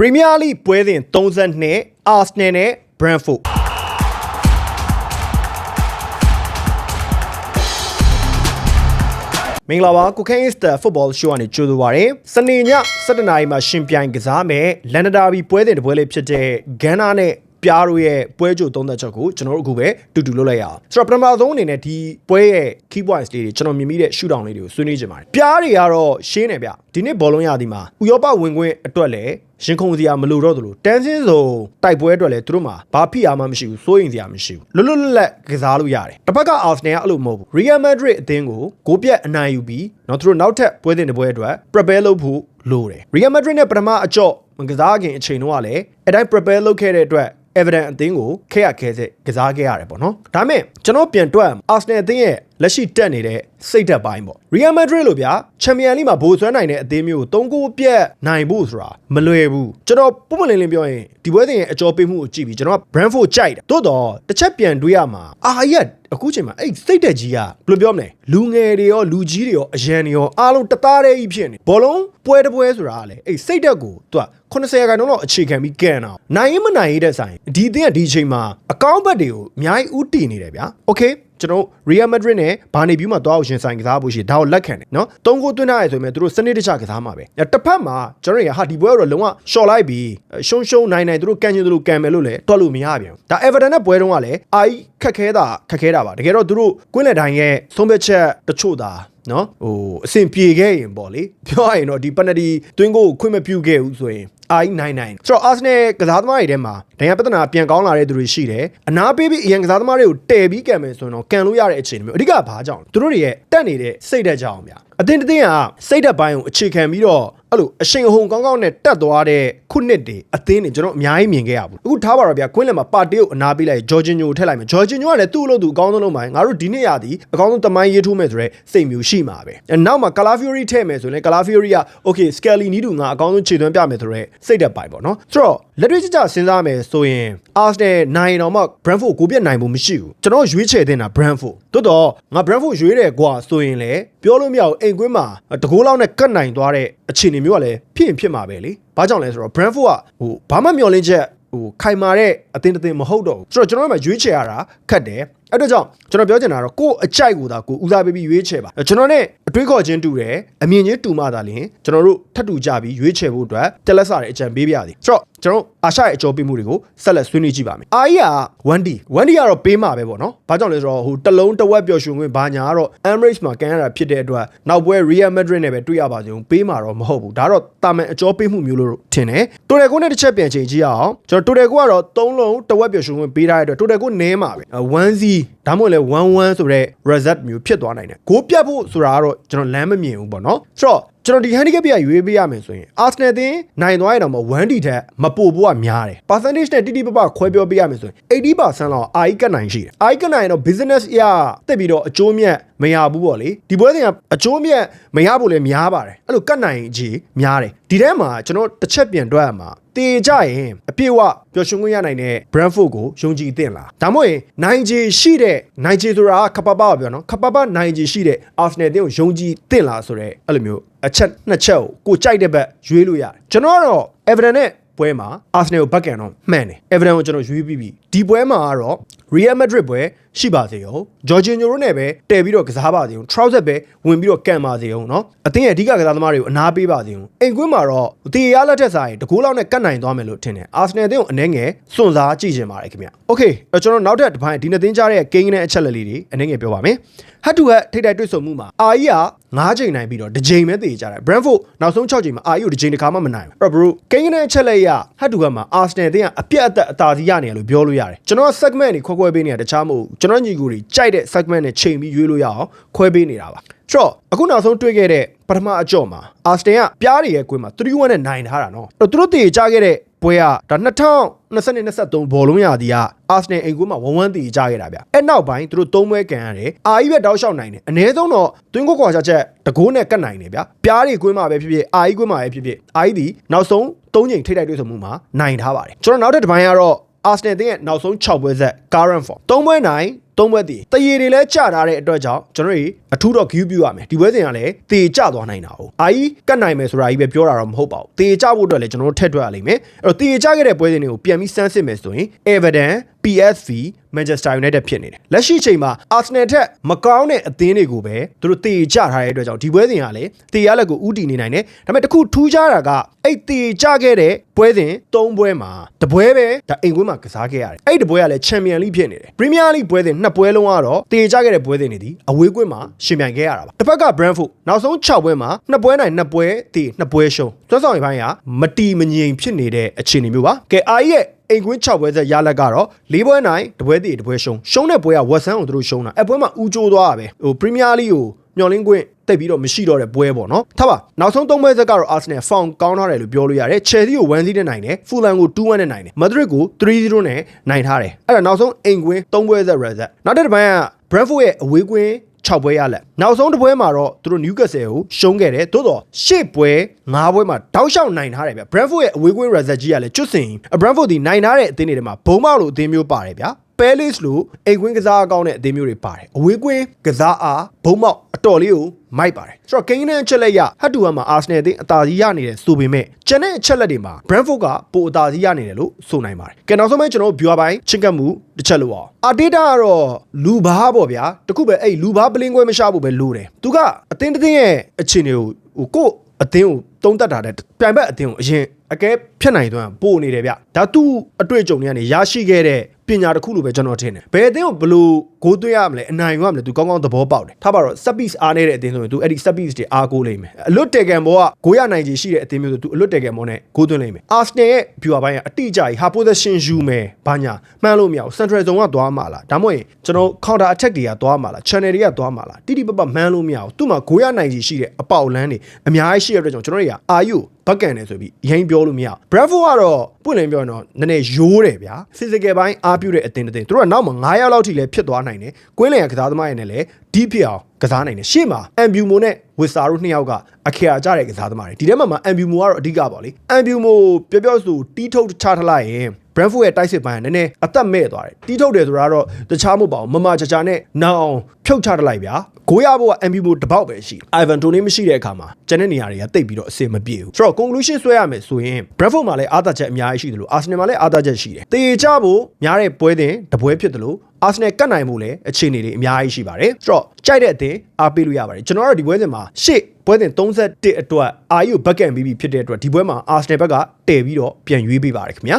ပရီးမီးယားလိပွဲစဉ်32အာဆနယ်နဲ့ဘရန်ဖို့မင်္ဂလာပါကိုခိုင်းစတာဖုတ်ဘောရှိုးကနေကြိုဆိုပါရစေ။စနေည7:00နာရီမှာရှင်ပြိုင်ကစားမယ်လန်ဒဒါဘီပွဲစဉ်တစ်ပွဲလေးဖြစ်တဲ့ဂန်နာနဲ့ ပြားတို့ရဲ့ပွဲကြိုသုံးသက်ချက်ကိုကျွန်တော်တို့အခုပဲတူတူလုပ်လိုက်ရအောင်။ဆိုတော့ပထမဆုံးအနေနဲ့ဒီပွဲရဲ့ key points လေးတွေကျွန်တော်မြင်မိတဲ့ shoot down လေးတွေကိုဆွေးနွေးကြပါတယ်။ပြားတွေကတော့ရှင်းနေဗျ။ဒီနေ့ဘောလုံးရသည်မှာဥရောပဝင်ခွင့်အတွက်လည်းရင်ခုန်စရာမလိုတော့သလိုတန်းစင်းစုံတိုက်ပွဲအတွက်လည်းသူတို့မှာဘာဖိအားမှမရှိဘူးစိုးရင်စရာမရှိဘူးလွတ်လွတ်လပ်လပ်ကစားလို့ရတယ်တစ်ဖက်ကအာဆနယ်ကအဲ့လိုမဟုတ်ဘူး Real Madrid အသင်းကိုဂိုးပြတ်အနိုင်ယူပြီးတော့သူတို့နောက်ထပ်ပွဲတင်တဲ့ပွဲအတွက် prepare လုပ်ဖို့လိုတယ် Real Madrid နဲ့ပထမအကြော့မကစားခင်အချိန်တော့ကလည်းအတိုင်း prepare လုပ်ခဲ့တဲ့အတွက် Everton အသင်းကိုခဲရခဲစစ်ကစားခဲ့ရတယ်ပေါ့နော်ဒါမဲ့ကျွန်တော်ပြန်တွက် Arsenal အသင်းရဲ့ လက်ရှိတက်နေတဲ့စိတ်ဓာတ်ပိုင်းပေါ့ Real Madrid လို့ဗျာချန်ပီယံလိမှာဘိုးဆွဲနိုင်တဲ့အသင်းမျိုးကို3ဂိုးပြတ်နိုင်ဖို့ဆိုတာမလွယ်ဘူးကျွန်တော်ပုံမလင်းလင်းပြောရင်ဒီပွဲစဉ်ရဲ့အကြောပေးမှုကိုကြည့်ပြီးကျွန်တော်က Brentford ကြိုက်တာတိုးတော့တစ်ချက်ပြန်တွေးရမှာအာရက်အခုချိန်မှာအဲ့စိတ်တက်ကြီးကဘယ်လိုပြောမလဲလူငယ်တွေရောလူကြီးတွေရောအရန်တွေရောအားလုံးတသားတည်းကြီးဖြစ်နေဘောလုံးပွဲတစ်ပွဲဆိုတာကလေအဲ့စိတ်တက်ကိုသူက80ခန်းတော့အခြေခံပြီးကန်အောင်နိုင်ရင်မနိုင်ရတဲ့ဆိုင်ဒီအသင်းကဒီအချိန်မှာအကောင့်ဘက်တွေကိုအများကြီးဥတီနေတယ်ဗျာโอเค ကျွန်တော် Real Madrid နဲ့ဘာနေပြီးမှသွားအောင်ရှင်ဆိုင်ကစားဖို့ရှိဒါကိုလက်ခံတယ်နော်သုံးကိုသွင်းထားရဆိုရင်သူတို့စနစ်တကျကစားမှာပဲတစ်ဖက်မှာကျွန်တော်ရဟာဒီပွဲတော့လုံးဝရှော့လိုက်ပြီးရှုံရှုံနိုင်နိုင်သူတို့ကန်ချင်သူတို့ကန်မယ်လို့လည်းတွက်လို့မရပြန်ဘူးဒါ Everton နဲ့ပွဲတုန်းကလည်းအာကြီးခက်ခဲတာခက်ခဲတာပါတကယ်တော့သူတို့ကွင်းလက်တိုင်းရဲ့ဆုံးဖြတ်ချက်တချို့သာနော်ဟိုအဆင်ပြေခဲ့ရင်ပေါ့လေပြောရရင်တော့ဒီပနတီတွင်းကိုခွင့်မပြုခဲ့ဘူးဆိုရင် အိုင်းနိုင်နိုင်ဆိုတော့အာဆနယ်ကစားသမားတွေထဲမှာဒဏ်ရာပြဿနာပြန်ကောင်းလာတဲ့သူတွေရှိတယ်အနာပေးပြီးအရင်ကစားသမားတွေကိုတဲပြီးကန်မယ်ဆိုရင်တော့ကန်လို့ရတဲ့အခြေအနေမျိုးအဓိကဘာကြောင့်သူတို့တွေရဲ့တက်နေတဲ့စိတ်ဓာတ်ကြောင့်ဗျာ အတင်းတင်းကစိတ်ဓာတ်ပိုင်းကိုအခြေခံပြီးတော့အဲ့လိုအရှင်အဟုန်ကောင်းကောင်းနဲ့တက်သွားတဲ့ခုနှစ်တွေအသင်းတွေကျွန်တော်အများကြီးမြင်ခဲ့ရဘူးအခုထားပါတော့ဗျာကွင်းလယ်မှာပါတီကိုအနာပေးလိုက်ဂျော်ဂျင်ညိုထည့်လိုက်မယ်ဂျော်ဂျင်ညိုကလည်းသူ့လို့သူအကောင်းဆုံးလုပ်မှာငါတို့ဒီနှစ်ရသည်အကောင်းဆုံးတမိုင်းရေးထိုးမယ်ဆိုရဲစိတ်မျိုးရှိမှာပဲအဲနောက်မှာကလာဖီယိုရီထည့်မယ်ဆိုရင်ကလာဖီယိုရီကโอเคစကယ်လီနီးတူငါအကောင်းဆုံးခြေသွင်းပြမယ်ဆိုရဲစိတ်တက်ပိုင်ပေါ့နော်ဆိုတော့ လက်တွေ့ကျကျစဉ်းစားမယ်ဆိုရင်အာဆနယ်နိုင်တော့မှ Brentford ကိုပြတ်နိုင်ဖို့မရှိဘူးကျွန်တော်ရွေးချယ်တင်တာ Brentford တိုးတော့ငါ Brentford ရွေးတယ်ကွာဆိုရင်လေပြောလို့မရဘူးအိမ်ကွင်းမှာတကိုးလောက်နဲ့ကတ်နိုင်သွားတဲ့အခြေအနေမျိုးကလည်းဖြစ်ရင်ဖြစ်မှာပဲလေဘာကြောင့်လဲဆိုတော့ Brentford ကဟိုဘာမှမျှော်လင့်ချက်ဟိုခိုင်မာတဲ့အသင်းတစ်သင်းမဟုတ်တော့ဘူးဆိုတော့ကျွန်တော်တို့မှရွေးချယ်ရတာခက်တယ်အဲ့တော့ကြောင့်ကျွန်တော်ပြောချင်တာကတော့ကိုယ့်အကြိုက်ကိုသာကိုဦးစားပေးပြီးရွေးချယ်ပါကျွန်တော်နဲ့အတွေးခေါ်ချင်းတူတယ်အမြင်ချင်းတူမှသာလျှင်ကျွန်တော်တို့ထပ်တူကြပြီးရွေးချယ်ဖို့အတွက်တက်လက်စာတဲ့အကြံပေးပြရသည်ဆိုတော့ကျွန်တော်အာရှရဲ့အကြောပေးမှုတွေကိုဆက်လက်ဆွေးနွေးကြည့်ပါမယ်အာကြီးက 1D 1D ကတော့ပေးမှာပဲပေါ့နော်ဘာကြောင့်လဲဆိုတော့ဟိုတလုံးတဝက်ပျော်ရွှင်ခွင့်ဘာညာကတော့ Emirates မှာကန်ရတာဖြစ်တဲ့အတွက်နောက်ပွဲ Real Madrid နဲ့ပဲတွေ့ရပါစေပေးမှာတော့မဟုတ်ဘူးဒါတော့တာမန်အကြောပေးမှုမျိုးလို့ထင်တယ်တိုတယ်ကိုနဲ့တစ်ချက်ပြန်ချိန်ကြည့်အောင်ကျွန်တော်တိုတယ်ကိုကတော့3လုံးတဝက်ပျော်ရွှင်ခွင့်ပေးထားတဲ့အတွက်တိုတယ်ကိုနဲမှာပဲ 1Z ဒါမှမဟုတ်လဲ11ဆိုတဲ့ result မျိုးဖြစ်သွားနိုင်တယ်ဂိုးပြတ်ဖို့ဆိုတာကတော့ကျွန်တော်လမ်းမမြင်ဘူးပေါ့နော်ဆိုတော့ ကျွန်တော်ဒီ handicap ပြရွေးပေးရမယ်ဆိုရင် Arsenal တင်နိုင်သွားရင်တော့မ 1D ထက်မပို့ဖို့ကများတယ် percentage နဲ့တိတိပပခွဲပြောပေးရမယ်ဆိုရင်80%လောက် AI ကတ်နိုင်ရှိတယ် AI ကတ်နိုင်တော့ business အရတက်ပြီးတော့အကျိုးမြတ်မရဘူးပေါ့လေဒီပွဲစဉ်ကအကျိုးမြတ်မရဖို့လည်းများပါတယ်အဲ့လိုကတ်နိုင်ကြီးများတယ်ဒီထဲမှာကျွန်တော်တစ်ချက်ပြန်တွက်ရမှာ တေကြရင်အပြည့်ဝပျော်ရွှင်ခွင့်ရနိုင်တဲ့ Brentford ကိုယုံကြည်သင့်လားဒါမှမဟုတ်ရင်နိုင်ကြီးရှိတဲ့နိုင်ကြီးဆိုတာခပပပါပြောနော်ခပပနိုင်ကြီးရှိတဲ့ Arsenal တင်းကိုယုံကြည်သင့်လားဆိုတော့အဲ့လိုမျိုးအချက်နှစ်ချက်ကိုကိုကြိုက်တဲ့ဘက်ရွေးလို့ရတယ်ကျွန်တော်ကတော့ Everton နဲ့ ပွဲမှာ Arsenal ကိုဘက်ကန်တော့မှန်တယ် Everton ကိုကျွန်တော်ရွေးပြီးပြီဒီပွဲမှာကတော့ Real Madrid ပွဲရှိပါစေရောဂျော်ဂျင်ညိုတို့နဲ့ပဲတဲပြီးတော့ကစားပါစေအောင် trouser ပဲဝင်ပြီးတော့ကန်ပါစေအောင်เนาะအသင်းရဲ့အဓိကကစားသမားတွေကိုအနာပေးပါစေအောင်အိမ်ကွင်းမှာတော့တေရလက်ထက်စားရင်တကူလောက်နဲ့ကတ်နိုင်သွားမယ်လို့ထင်တယ်အာဆနယ်အသင်းကိုအနှဲငယ်စွန့်စားကြည့်ချင်ပါတယ်ခင်ဗျโอเคကျွန်တော်နောက်ထပ်တစ်ပိုင်းဒီနှစ်သင်းကြားတဲ့ကိန်းနဲ့အချက်လက်လေးတွေအနှဲငယ်ပြောပါမယ်ဟတ်တူဟတ်ထိတိုက်တွေ့ဆုံမှုမှာအာကြီးက 9ချိန်နိုင်ပြီးတော့တစ်ချိန်ပဲတေကြတယ် Brentford နောက်ဆုံး6ချိန်မှာအာကြီးကိုတစ်ချိန်တစ်ခါမှမနိုင်ဘူးအဲ့တော့ bro ကိန်းနဲ့အချက်လက်ရဟတ်တူဟတ်မှာအာဆနယ်အသင်းကအပြတ်အသက်အသာစီးရနေတယ်လို့ပြောလို့ရတယ်ကျွန်တော် segment တွေခွဲခွဲပေးနေတာတခြားမဟုတ်ကျွန်တော်ညီကိုတွေကြိုက်တဲ့ segment နဲ့ချိန်ပြီးရွေးလို့ရအောင်ခွဲပေးနေတာပါ ဆိုတော့အခုနောက်ဆုံးတွေ့ခဲ့တဲ့ပထမအကြော့မှာအာစတန်ကပြားတွေရဲ့ကွင်းမှာ3-1နဲ့နိုင်ထားတာနော်အဲ့တော့သူတို့တည်ကြခဲ့တဲ့ပွဲကဒါ2022-23ဘောလုံးရာသီကအာဆနယ်အိမ်ကွင်းမှာ1-1တည်ကြခဲ့တာဗျအဲ့နောက်ပိုင်းသူတို့3ပွဲကန်ရတယ်အာကြီးပဲတောက်လျှောက်နိုင်တယ်အနည်းဆုံးတော့တွင်းကိုကွာချက်ချက်တကိုးနဲ့ကတ်နိုင်တယ်ဗျပြားတွေကွင်းမှာပဲဖြစ်ဖြစ်အာကြီးကွင်းမှာပဲဖြစ်ဖြစ်အာကြီးဒီနောက်ဆုံး၃ချိန်ထိတိုက်တွေ့ဆုံမှုမှာနိုင်ထားပါတယ်ကျွန်တော်နောက်တစ်တစ်ပိုင်းကတော့ အာဆနယ်တင်းရဲ့နောက်ဆုံး6ပွဲဆက် current form 3ပွဲနိုင်သုံးဘွဲ့တည်တရေတွေလည်းကြထားတဲ့အတွက်ကြောင့်ကျွန်တော်တို့အထူးတော့ view ပြရမယ်ဒီဘွဲစဉ်ကလည်းတေကြသွားနိုင်တာ哦အာကြီးကတ်နိုင်မယ်ဆိုတာကြီးပဲပြောတာတော့မဟုတ်ပါဘူးတေကြဖို့အတွက်လည်းကျွန်တော်တို့ထက်ထွက်ရလိမ့်မယ်အဲ့တော့တေကြခဲ့တဲ့ဘွဲစဉ်တွေကိုပြန်ပြီးစမ်းစစ်မယ်ဆိုရင် Everton PSV Manchester United ဖြစ်နေတယ်လက်ရှိချိန်မှာ Arsenal ထက်မကောင်းတဲ့အသင်းတွေကိုပဲသူတို့တေကြထားတဲ့အတွက်ကြောင့်ဒီဘွဲစဉ်ကလည်းတေရလက်ကိုဥတီနေနိုင်တယ်ဒါပေမဲ့တခုထူးခြားတာကအဲ့တေကြခဲ့တဲ့ပွဲစဉ်၃ပွဲမှာတပွဲပဲဒါအိမ်ကွင်းမှာကစားခဲ့ရတယ်အဲ့ဒီပွဲကလည်း Champion League ဖြစ်နေတယ် Premier League ပွဲစဉ်နှစ်ပွဲလုံးကတော့တေကြခဲ့တဲ့ပွဲစဉ်တွေဒီအဝေးကွင်းမှာရှင်ပြိုင်ခဲ့ရတာပါတစ်ဖက်က Brentford နောက်ဆုံး6ပွဲမှာနှစ်ပွဲနိုင်နှစ်ပွဲတေနှစ်ပွဲရှုံးသွက်ဆောင်ရပိုင်းကမတီမငြိမ်ဖြစ်နေတဲ့အခြေအနေမျိုးပါကဲအာကြီးရဲ့ အိမ်ကွင်း6ပွဲဆက်ရလက်ကတော့၄ပွဲနိုင်တပွဲတည်တပွဲရှုံးရှုံးတဲ့ပွဲကဝက်ဆန်ကိုသူတို့ရှုံးတာအပွဲမှာဦးကျိုးသွားတာပဲဟိုပရီးမီးယားလိကိုမျော်လင့်ခွင့်တိတ်ပြီးတော့မရှိတော့တဲ့ပွဲပေါ့နော်ထားပါနောက်ဆုံး၃ပွဲဆက်ကတော့ Arsenal ဖောင်ကောင်းထားတယ်လို့ပြောလို့ရတယ် Chelsea ကို1-0နဲ့နိုင်တယ် Fulham ကို2-1နဲ့နိုင်တယ် Madrid ကို3-0နဲ့နိုင်ထားတယ်အဲ့ဒါနောက်ဆုံးအိမ်ကွင်း၃ပွဲဆက် result နောက်တစ်ပိုင်းက Brentford ရဲ့အဝေးကွင်း 6ပွဲရလက်နောက်ဆုံးတစ်ပွဲမှာတော့သူတို့ Newcastle ကိုရှုံးခဲ့တယ်သို့တော့ရှေ့ပွဲ9ပွဲမှာတောက်လျှောက်နိုင်ထားတယ်ဗျ Brentford ရဲ့အဝေးကွင်း result ကြီးကလည်းကျွတ်စင် Brentford ဒီနိုင်ထားတဲ့အသင်းတွေထဲမှာဘုံမောက်လို့အသင်းမျိုးပါတယ်ဗျာ Palace လို့အိမ်ကွင်းကစားအကောင်းတဲ့အသင်းမျိုးတွေပါတယ်အဝေးကွင်းကစားအားဘုံမောက်အတော်လေးကိုမိုက်ပါတယ်ဆိုတော့ကိန်းနဲ့အချက်လက်ရဟတ်တူဟမ်မှာ Arsenal အသင်းအသာစီးရနေတယ်ဆိုပေမဲ့ကျန်တဲ့အချက်လက်တွေမှာ Brentford ကပိုအသာစီးရနေတယ်လို့ဆိုနိုင်ပါတယ်ကဲနောက်ဆုံးမဲ့ကျွန်တော်တို့ viewer ပိုင်းချင့်ကပ်မှုတစ်ချက်လို့အောင်အာတေတာကတော့လူဘာပေါ့ဗျာတခုပဲအဲ့လူဘာပလင်းခွဲမရှာဖို့ပဲလိုတယ်သူကအသင်းတစ်သင်းရဲ့အခြေအနေကိုဟိုကို့အသင်းကိုတုံးတက်တာတဲ့ပြိုင်ဘက်အသင်းကိုအရင်အကဲဖြတ်နိုင်သွန်းပို့နေတယ်ဗျဒါသူ့အတွေ့အကြုံတွေကနေရရှိခဲ့တဲ့ ပညာတစ်ခုလိုပဲကျွန်တော်ထင်တယ်ဘယ်အသင်းကိုဘလို့ဂိုးသွင်းရမလဲအနိုင်ရမလဲသူကောင်းကောင်းသဘောပေါက်တယ်ထားပါတော့ set piece အားနေတဲ့အသင်းဆိုရင်သူအဲ့ဒီ set piece တွေအားကိုးလိမ့်မယ်အလွတ်တယ်ကန်ဘောကဂိုးရနိုင်ချေရှိတဲ့အသင်းမျိုးဆိုသူအလွတ်တယ်ကန်ဘောနဲ့ဂိုးသွင်းလိမ့်မယ် Arsenal ရဲ့ viewer ဘိုင်းကအတိအကျကြီး ha position ယူမယ်ဘာညာမှန်းလို့မရဘူး central zone ကသွားမှာလားဒါမှမဟုတ်ရင်ကျွန်တော် counter attack တွေကသွားမှာလား channel တွေကသွားမှာလားတိတိပပမှန်းလို့မရဘူးသူ့မှာဂိုးရနိုင်ချေရှိတဲ့အပေါက်လန်းတွေအများကြီးရှိတဲ့အတွက်ကြောင့်ကျွန်တော်တွေကအာယူ ဘက်ကန်တယ်ဆိုပြီးရင်ပြောလို့မရဘူး Bravo ကတော့ပွင့်လင်းပြောရင်တော့နည်းနည်းရိုးတယ်ဗျာ physical ဘိုင်းအားပြုတဲ့အသင်းတစ်သင်းသူတို့ကနောက်မှာ9ရောက်လောက်ထိလည်းဖြစ်သွားနိုင်တယ်ကွင်းလင်ရကစားသမားရည်နဲ့လည်း deep ဖြစ်အောင်ကစားနိုင်တယ်ရှေ့မှာ Ambumo နဲ့ Wissa တို့နှစ်ယောက်ကအခရာကြတဲ့ကစားသမားတွေဒီထဲမှာမှာ Ambumo ကတော့အဓိကပါလေ Ambumo ပြောပြောဆိုတီးထုတ်ချထလိုက်ရင် Brentford ရဲ့တိုက်စစ်ပိုင်းကနည်းနည်းအသက်မဲ့သွားတယ်တီးထုတ်တယ်ဆိုတာကတော့တခြားမဟုတ်ပါဘူးမမချာချာနဲ့နောင်အောင်ဖြုတ်ချထလိုက်ဗျာကိုရဘောက Ambumo တပေါက်ပဲရှိ Ivan Toney မရှိတဲ့အခါမှာကျန်တဲ့နေရာတွေကတိတ်ပြီးတော့အဆင်မပြေဘူးဆိုတော့ conclusion ဆွဲရမယ်ဆိုရင် Brentford မှာလည်းအားသာချက်အများကြီးရှိတယ်လို့ Arsenal မှာလည်းအားသာချက်ရှိတယ်တေချဖို့များတဲ့ပွဲတင်တပွဲဖြစ်တယ်လို့ Arsenal ကတ်နိုင်မှုလည်းအခြေအနေတွေအများကြီးရှိပါတယ်ဆိုတော့ကြိုက်တဲ့အသင်းအားပေးလို့ရပါတယ်ကျွန်တော်တို့ဒီပွဲစဉ်မှာရှေ့ပွဲစဉ်31အတွက်အာယူဘက်ကန်ပြီးပြီဖြစ်တဲ့အတွက်ဒီပွဲမှာ Arsenal ဘက်ကတည်ပြီးတော့ပြန်ရွေးပေးပါတယ်ခင်ဗျာ